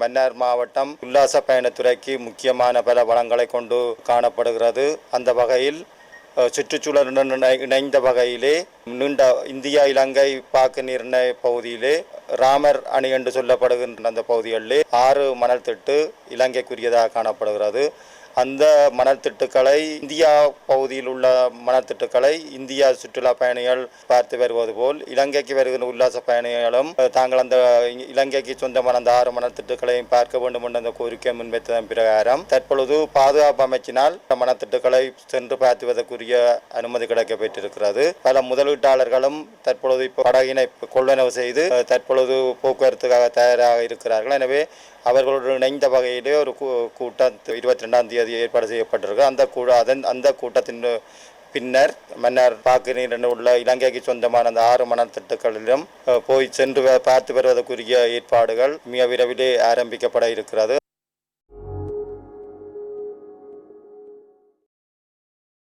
மன்னார் மாவட்டம் உல்லாச பயணத்துறைக்கு முக்கியமான பல வளங்களை கொண்டு காணப்படுகிறது. அந்த வகையில் சுற்றுச்சூழலுடன் இணைந்த வகையிலே நீண்ட இந்தியா இலங்கை பாக்கு நிர்ணய பகுதியிலே ராமர் அணி என்று சொல்லப்படுகின்ற அந்த பகுதிகளிலே ஆறு மணல் திட்டு இலங்கைக்குரியதாக காணப்படுகிறது. அந்த மணத்திட்டுக்களை இந்தியா பகுதியில் உள்ள மணத்திட்டுக்களை இந்தியா சுற்றுலா பயணிகள் பார்த்து வருவது போல் இலங்கைக்கு வருகின்ற உல்லாச பயணிகளும் தாங்கள் அந்த இ- இலங்கைக்கு சொந்தமான அந்த ஆறு மணத்திட்டுக்களையும் பார்க்க வேண்டும் என்ற அந்த கோரிக்கை முன்வைத்ததன் பிரகாரம் தற்பொழுது பாதுகாப்பு அமைச்சினால் இந்த சென்று பார்த்துவதற்குரிய அனுமதி கிடைக்கப்பட்டிருக்கிறது பல முதலீட்டாளர்களும் தற்பொழுது இப்போ படகினை கொள்ளனவு செய்து தற்பொழுது போக்குவரத்துக்காக தயாராக இருக்கிறார்கள். எனவே அவர்களோடு இணைந்த வகையிலே ஒரு கூ- கூட்டம் இருபத்தி ரெண்டாம் தேதி ஏற்பாடு செய்யப்பட்டிருக்கு. அந்த கூட அதன் அந்த கூட்டத்தின் பின்னர் மன்னர் பாக்கினீர் உள்ள இலங்கைக்கு சொந்தமான அந்த ஆறு மணல் திட்டுக்களிலும் போய் சென்று பார்த்து வருவதற்குரிய ஏற்பாடுகள் மிக விரைவிலே ஆரம்பிக்கப்பட இருக்கிறது.